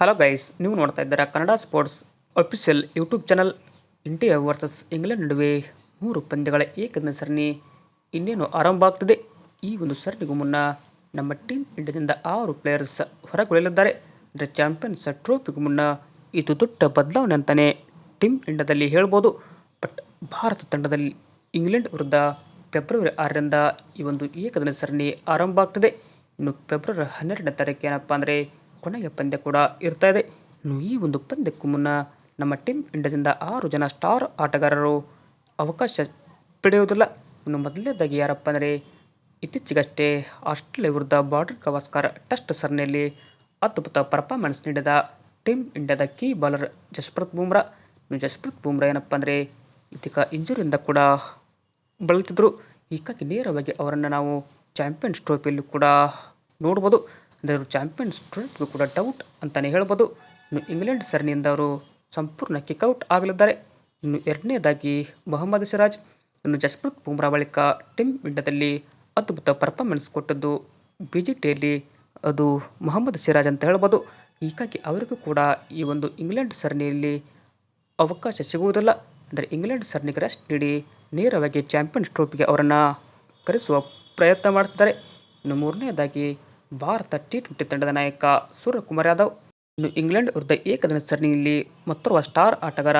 Hello guys ನೀವು ನೋಡ್ತಾ ಇದ್ದೀರಾ Kannada sports official YouTube channel India versus England ನಡುವೆ ಮೂರು ಪಂದ್ಯಗಳ ಏಕದಿನ ಸರಣಿ ಇನ್ನೇನು ಆರಂಭ ಆಗ್ತಿದೆ. ಈ ಒಂದು ಸರಣಿಗೂ ಮುನ್ನ ನಮ್ಮ ಟೀಮ್ ಇಂಡಿಯಾದಿಂದ ಆರು ಪ್ಲೇಯರ್ಸ್ ಹೊರಗುಳಿಯಲಿದ್ದಾರೆ. ಅಂದರೆ ಚಾಂಪಿಯನ್ಸ್ ಟ್ರೋಫಿಗೂ ಮುನ್ನ ಇದು ದೊಡ್ಡ ಬದಲಾವಣೆ ಅಂತಲೇ ಟೀಮ್ ಇಂಡಿಯಾದಲ್ಲಿ ಹೇಳ್ಬೋದು. ಬಟ್ ಭಾರತ ತಂಡದಲ್ಲಿ ಇಂಗ್ಲೆಂಡ್ ವಿರುದ್ಧ ಫೆಬ್ರವರಿ ಆರರಿಂದ ಈ ಒಂದು ಏಕದಿನ ಸರಣಿ ಆರಂಭ ಆಗ್ತದೆ. ಇನ್ನು ಫೆಬ್ರವರಿ ಹನ್ನೆರಡನೇ ತಾರೀಕು ಏನಪ್ಪ ಅಂದರೆ ಕೊನೆಯ ಪಂದ್ಯ ಕೂಡ ಇರ್ತಾ ಇದೆ. ಇನ್ನು ಈ ಒಂದು ಪಂದ್ಯಕ್ಕೂ ಮುನ್ನ ನಮ್ಮ ಟೀಮ್ ಇಂಡಿಯಾದಿಂದ ಆರು ಜನ ಸ್ಟಾರ್ ಆಟಗಾರರು ಅವಕಾಶ ಪಡೆಯುವುದಿಲ್ಲ. ಇನ್ನು ಮೊದಲನೇದಾಗಿ ಯಾರಪ್ಪ ಅಂದರೆ ಇತ್ತೀಚೆಗಷ್ಟೇ ಆಸ್ಟ್ರೇಲಿಯಾ ವಿರುದ್ಧ ಬಾರ್ಡರ್ ಗವಾಸ್ಕರ್ ಟೆಸ್ಟ್ ಸರಣಿಯಲ್ಲಿ ಅದ್ಭುತ ಪರ್ಫಾರ್ಮೆನ್ಸ್ ನೀಡಿದ ಟೀಮ್ ಇಂಡಿಯಾದ ಕೀ ಬಾಲರ್ ಜಸ್ಪ್ರೀತ್ ಬೂಮ್ರಾ. ಜಸ್ಪ್ರೀತ್ ಬೂಮ್ರಾ ಏನಪ್ಪ ಅಂದರೆ ಇದೀಗ ಇಂಜುರಿಯಿಂದ ಕೂಡ ಬಳಲ್ತಿದ್ರು ಹೀಗಾಗಿ ನೇರವಾಗಿ ಅವರನ್ನು ನಾವು ಚಾಂಪಿಯನ್ಸ್ ಟ್ರೋಫಿಯಲ್ಲಿ ಕೂಡ ನೋಡ್ಬೋದು. ಅಂದರೆ ಅವರು ಚಾಂಪಿಯನ್ಸ್ ಟ್ರೋಫಿಗೂ ಕೂಡ ಡೌಟ್ ಅಂತಲೇ ಹೇಳ್ಬೋದು. ಇನ್ನು ಇಂಗ್ಲೆಂಡ್ ಸರಣಿಯಿಂದ ಅವರು ಸಂಪೂರ್ಣ ಕಿಕ್ಔಟ್ ಆಗಲಿದ್ದಾರೆ. ಇನ್ನು ಎರಡನೇದಾಗಿ ಮೊಹಮ್ಮದ್ ಸಿರಾಜ್, ಇನ್ನು ಜಸ್ಪ್ರೀತ್ ಬೂಮ್ರಾ ಬಳಿಕ ಟೀಮ್ ಇಂಡಿಯಾದಲ್ಲಿ ಅದ್ಭುತ ಪರ್ಫಾರ್ಮೆನ್ಸ್ ಕೊಟ್ಟದ್ದು ಬಿ ಜಿ ಟಿಯಲ್ಲಿ ಅದು ಮೊಹಮ್ಮದ್ ಸಿರಾಜ್ ಅಂತ ಹೇಳ್ಬೋದು. ಹೀಗಾಗಿ ಅವರಿಗೂ ಕೂಡ ಈ ಒಂದು ಇಂಗ್ಲೆಂಡ್ ಸರಣಿಯಲ್ಲಿ ಅವಕಾಶ ಸಿಗುವುದಿಲ್ಲ. ಅಂದರೆ ಇಂಗ್ಲೆಂಡ್ ಸರಣಿಗೆ ರೆಸ್ಟ್ ನೀಡಿ ನೇರವಾಗಿ ಚಾಂಪಿಯನ್ಸ್ ಟ್ರೋಫಿಗೆ ಅವರನ್ನು ಕರೆಸುವ ಪ್ರಯತ್ನ ಮಾಡ್ತಿದ್ದಾರೆ. ಇನ್ನು ಮೂರನೆಯದಾಗಿ ಭಾರತ ಟಿ ಟ್ವೆಂಟಿ ತಂಡದ ನಾಯಕ ಸೂರ್ಯಕುಮಾರ್ ಯಾದವ್. ಇನ್ನು ಇಂಗ್ಲೆಂಡ್ ವಿರುದ್ಧ ಏಕದಿನ ಸರಣಿಯಲ್ಲಿ ಮತ್ತೋರ್ವ ಸ್ಟಾರ್ ಆಟಗಾರ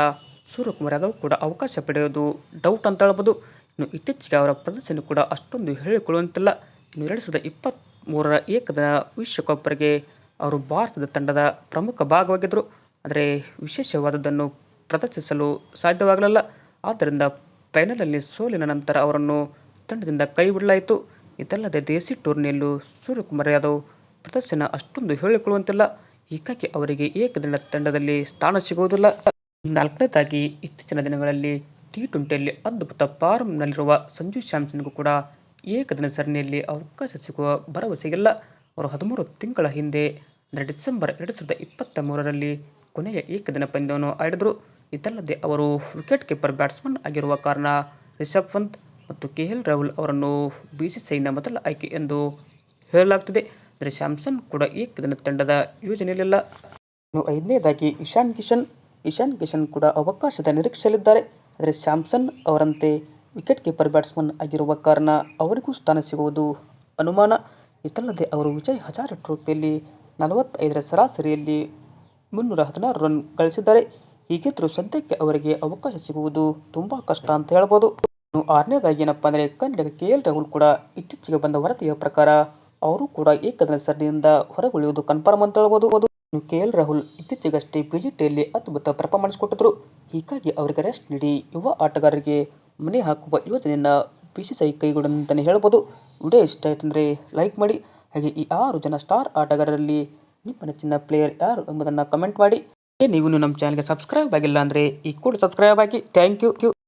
ಸೂರ್ಯಕುಮಾರ್ ಯಾದವ್ ಕೂಡ ಅವಕಾಶ ಪಡೆಯೋದು ಡೌಟ್ ಅಂತ ಹೇಳ್ಬೋದು. ಇನ್ನು ಇತ್ತೀಚೆಗೆ ಅವರ ಪ್ರದರ್ಶನ ಕೂಡ ಅಷ್ಟೊಂದು ಹೇಳಿಕೊಳ್ಳುವಂತಿಲ್ಲ. ಇನ್ನು ಎರಡು ಸಾವಿರದ ಇಪ್ಪತ್ತ್ಮೂರರ ಏಕದಿನ ವಿಶ್ವಕಪ್ವರೆಗೆ ಅವರು ಭಾರತದ ತಂಡದ ಪ್ರಮುಖ ಭಾಗವಾಗಿದ್ದರು. ಆದರೆ ವಿಶೇಷವಾದದ್ದನ್ನು ಪ್ರದರ್ಶಿಸಲು ಸಾಧ್ಯವಾಗಲಿಲ್ಲ. ಆದ್ದರಿಂದ ಫೈನಲಲ್ಲಿ ಸೋಲಿನ ನಂತರ ಅವರನ್ನು ತಂಡದಿಂದ ಕೈಬಿಡಲಾಯಿತು ಇದಲ್ಲದೆ ದೇಸಿ ಟೂರ್ನಿಯಲ್ಲೂ ಸೂರ್ಯಕುಮಾರ್ ಯಾದವ್ ಪ್ರದರ್ಶನ ಅಷ್ಟೊಂದು ಹೇಳಿಕೊಳ್ಳುವಂತಿಲ್ಲ. ಹೀಗಾಗಿ ಅವರಿಗೆ ಏಕದಿನ ತಂಡದಲ್ಲಿ ಸ್ಥಾನ ಸಿಗುವುದಿಲ್ಲ. ನಾಲ್ಕನೇದಾಗಿ ಇತ್ತೀಚಿನ ದಿನಗಳಲ್ಲಿ ಟಿ ಟ್ವೆಂಟಿಯಲ್ಲಿ ಅದ್ಭುತ ಫಾರ್ಮ್ನಲ್ಲಿರುವ ಸಂಜು ಸ್ಯಾಮ್ಸನ್ಗೂ ಕೂಡ ಏಕದಿನ ಸರಣಿಯಲ್ಲಿ ಅವಕಾಶ ಸಿಗುವ ಭರವಸೆಗಿಲ್ಲ ಅವರು ಹದಿಮೂರು ತಿಂಗಳ ಹಿಂದೆ ಡಿಸೆಂಬರ್ ಎರಡು ಸಾವಿರದ ಇಪ್ಪತ್ತ ಮೂರರಲ್ಲಿ ಕೊನೆಯ ಏಕದಿನ ಪಂದ್ಯವನ್ನು ಆಡಿದರು. ಇದಲ್ಲದೆ ಅವರು ವಿಕೆಟ್ ಕೀಪರ್ ಬ್ಯಾಟ್ಸ್ಮನ್ ಆಗಿರುವ ಕಾರಣ ರಿಷಬ್ ಪಂತ್ ಮತ್ತು ಕೆ ಎಲ್ ರಾಹುಲ್ ಅವರನ್ನು ಬಿ ಸಿ ಐನ ಮೊದಲ ಆಯ್ಕೆ ಎಂದು ಹೇಳಲಾಗ್ತಿದೆ. ಅಂದರೆ ಸ್ಯಾಮ್ಸನ್ ಕೂಡ ಏಕದಿನ ತಂಡದ ಯೋಜನೆಯಲ್ಲಿಲ್ಲ. ಇನ್ನು ಐದನೇದಾಗಿ ಇಶಾನ್ ಕಿಶನ್. ಇಶಾನ್ ಕಿಶನ್ ಕೂಡ ಅವಕಾಶದ ನಿರೀಕ್ಷೆಯಲ್ಲಿದ್ದಾರೆ. ಆದರೆ ಸ್ಯಾಮ್ಸನ್ ಅವರಂತೆ ವಿಕೆಟ್ ಕೀಪರ್ ಬ್ಯಾಟ್ಸ್ಮನ್ ಆಗಿರುವ ಕಾರಣ ಅವರಿಗೂ ಸ್ಥಾನ ಸಿಗುವುದು ಅನುಮಾನ. ಇದಲ್ಲದೆ ಅವರು ವಿಜಯ್ ಹಜಾರೆ ಟ್ರೋಫಿಯಲ್ಲಿ ನಲವತ್ತೈದರ ಸರಾಸರಿಯಲ್ಲಿ ಮುನ್ನೂರ ಹದಿನಾರು ರನ್ ಗಳಿಸಿದ್ದಾರೆ. ಹೀಗಿದ್ದರೂ ಸದ್ಯಕ್ಕೆ ಅವರಿಗೆ ಅವಕಾಶ ಸಿಗುವುದು ತುಂಬ ಕಷ್ಟ ಅಂತ ಹೇಳ್ಬೋದು. ಇನ್ನು ಆರನೇದಾಗಿ ಏನಪ್ಪ ಅಂದರೆ ಕನ್ನಡಿಗ ಕೆ ಎಲ್ ರಾಹುಲ್ ಕೂಡ ಇತ್ತೀಚೆಗೆ ಬಂದ ವರದಿಯ ಪ್ರಕಾರ ಅವರು ಕೂಡ ಏಕದಿನ ಸರಣಿಯಿಂದ ಹೊರಗುಳಿಯುವುದು ಕನ್ಫರ್ಮ್ ಅಂತ ಹೇಳ್ಬೋದು. ಕೆ ಎಲ್ ರಾಹುಲ್ ಇತ್ತೀಚೆಗಷ್ಟೇ ಬಿ ಜಿ ಟಿಯಲ್ಲಿ ಅದ್ಭುತ ಪರ್ಫಾರ್ಮೆನ್ಸ್ ಕೊಟ್ಟಿದ್ರು. ಹೀಗಾಗಿ ಅವರಿಗೆ ರೆಸ್ಟ್ ನೀಡಿ ಯುವ ಆಟಗಾರರಿಗೆ ಮನೆ ಹಾಕುವ ಯೋಜನೆಯನ್ನು ಬಿ ಸಿ ಸಿ ಐ ಕೈಗೊಂಡಂತಲೇ ಹೇಳ್ಬೋದು. ವಿಡಿಯೋ ಇಷ್ಟ ಆಯ್ತಂದರೆ ಲೈಕ್ ಮಾಡಿ. ಹಾಗೆ ಈ ಆರು ಜನ ಸ್ಟಾರ್ ಆಟಗಾರರಲ್ಲಿ ನಿಮ್ಮ ನೆಚ್ಚಿನ ಪ್ಲೇಯರ್ ಯಾರು ಎಂಬುದನ್ನು ಕಮೆಂಟ್ ಮಾಡಿ. ನೀವು ನಮ್ಮ ಚಾನಲ್ಗೆ ಸಬ್ಸ್ಕ್ರೈಬ್ ಆಗಿಲ್ಲ ಅಂದರೆ ಈ ಕೂಡ ಸಬ್ಸ್ಕ್ರೈಬ್ ಆಗಿ. Thank you